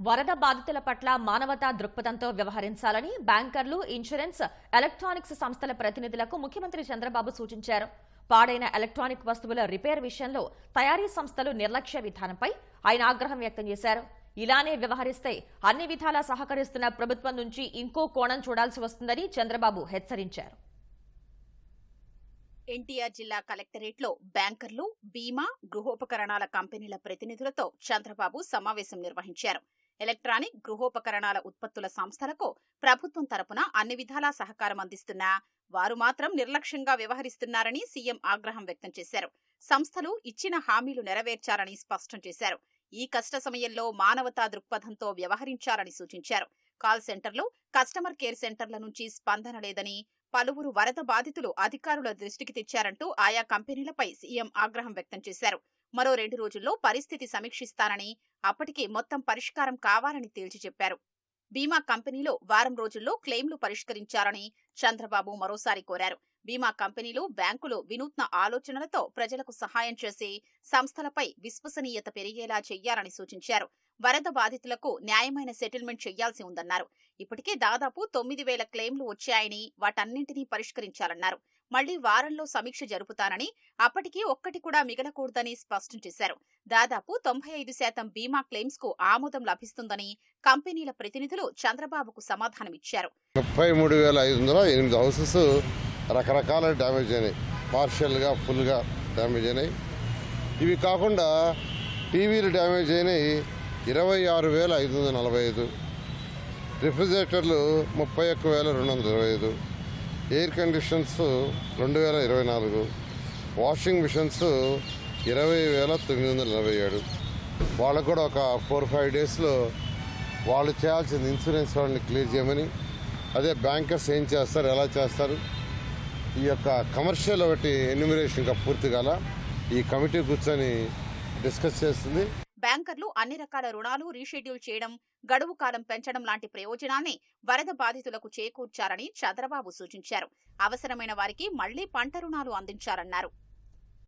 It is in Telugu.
వరద బాధితుల పట్ల మానవతా దృక్పథంతో వ్యవహరించాలని బ్యాంకర్లు ఇన్సూరెన్స్ ఎలక్ట్రానిక్స్ సంస్థల ప్రతినిధులకు ముఖ్యమంత్రి చంద్రబాబు సూచించారు. పాడైన ఎలక్ట్రానిక్ వస్తువుల రిపేర్ విషయంలో తయారీ సంస్థలు నిర్లక్ష్య విధానంపై ఆయన ఆగ్రహం వ్యక్తం చేశారు. ఇలానే వ్యవహరిస్తే అన్ని విధాలా సహకరిస్తున్న ప్రభుత్వం నుంచి ఇంకో కోణం చూడాల్సి వస్తుందని చంద్రబాబు హెచ్చరించారు. ఎన్టీఆర్ జిల్లా కలెక్టరేట్లో బ్యాంకర్లు బీమా గృహోపకరణాల కంపెనీల ప్రతినిధులతో చంద్రబాబు సమావేశం నిర్వహించారు. ఎలక్ట్రానిక్ గృహోపకరణాల ఉత్పత్తుల సంస్థలకు ప్రభుత్వం తరపున అన్ని విధాలా సహకారం అందిస్తున్నా వారు మాత్రం నిర్లక్ష్యంగా వ్యవహరిస్తున్నారని సీఎం ఆగ్రహం వ్యక్తం చేశారు. సంస్థలు ఇచ్చిన హామీలు నెరవేర్చారని స్పష్టం చేశారు. ఈ కష్ట సమయంలో మానవతా దృక్పథంతో వ్యవహరించాలని సూచించారు. కాల్ సెంటర్లు కస్టమర్ కేర్ సెంటర్ల నుంచి స్పందన లేదని పలువురు వరద బాధితులు అధికారుల దృష్టికి తెచ్చారంటూ ఆయా కంపెనీలపై సీఎం ఆగ్రహం వ్యక్తం చేశారు. మరో రెండు రోజుల్లో పరిస్థితి సమీక్షిస్తానని అప్పటికే మొత్తం పరిష్కారం కావాలని తేల్చి చెప్పారు. బీమా కంపెనీలో వారం రోజుల్లో క్లెయిమ్లు పరిష్కరించాలని చంద్రబాబు మరోసారి కోరారు. బీమా కంపెనీలు బ్యాంకులు వినూత్న ఆలోచనలతో ప్రజలకు సహాయం చేసి సంస్థలపై విశ్వసనీయత పెరిగేలా చెయ్యాలని సూచించారు. వరద బాధితులకు న్యాయమైన సెటిల్మెంట్ చేయాల్సి ఉందన్నారు. ఇప్పటికే దాదాపు తొమ్మిది వేల క్లెయిమ్లు వచ్చాయని వాటన్నింటినీ పరిష్కరించాలన్నారు. మళ్ళీ వారంలో సమీక్ష జరుపుతానని అప్పటికి ఒక్కటి కూడా మిగలకూడదని స్పష్టం చేశారు. దాదాపు తొంభై ఐదు శాతం బీమా క్లెయిమ్స్కు ఆమోదం లభిస్తుందని కంపెనీల ప్రతినిధులు చంద్రబాబుకు సమాధానమిచ్చారు. ముప్పై మూడు వేల ఐదు వందల ఎనిమిది హౌసెస్ రకరకాల డ్యామేజ్ అయినాయి. పార్షియల్గా ఫుల్గా డ్యామేజ్ అయినాయి. ఇవి కాకుండా టీవీలు డ్యామేజ్ అయినాయి ఇరవై ఆరు వేల ఐదు వందల నలభై ఐదు. రిఫ్రిజిరేటర్లు ముప్పై ఒక్క వేల రెండు వందల ఇరవై ఐదు. ఎయిర్ కండిషన్స్ రెండు వేల ఇరవై నాలుగు వాషింగ్ మిషన్స్ ఇరవై వేల తొమ్మిది వందల ఇరవై ఏడు. వాళ్ళకు కూడా ఒక ఫోర్ ఫైవ్ డేస్లో వాళ్ళు చేయాల్సిన ఇన్సూరెన్స్ వాళ్ళని క్లియర్ చేయమని. అదే బ్యాంకర్స్ ఏం చేస్తారు ఎలా చేస్తారు? ఈ యొక్క కమర్షియల్ ఒకటి ఎన్యూమినేషన్ ఇంకా పూర్తి కాల. ఈ కమిటీ కూర్చొని డిస్కస్ చేస్తుంది. బ్యాంకర్లు అన్ని రకాల రుణాలు రీషెడ్యూల్ చేయడం గడువు కాలం పెంచడం లాంటి ప్రయోజనాన్ని వరద బాధితులకు చేకూర్చారని చంద్రబాబు సూచించారు. అవసరమైన వారికి మళ్ళీ పంట రుణాలు అందించారన్నారు.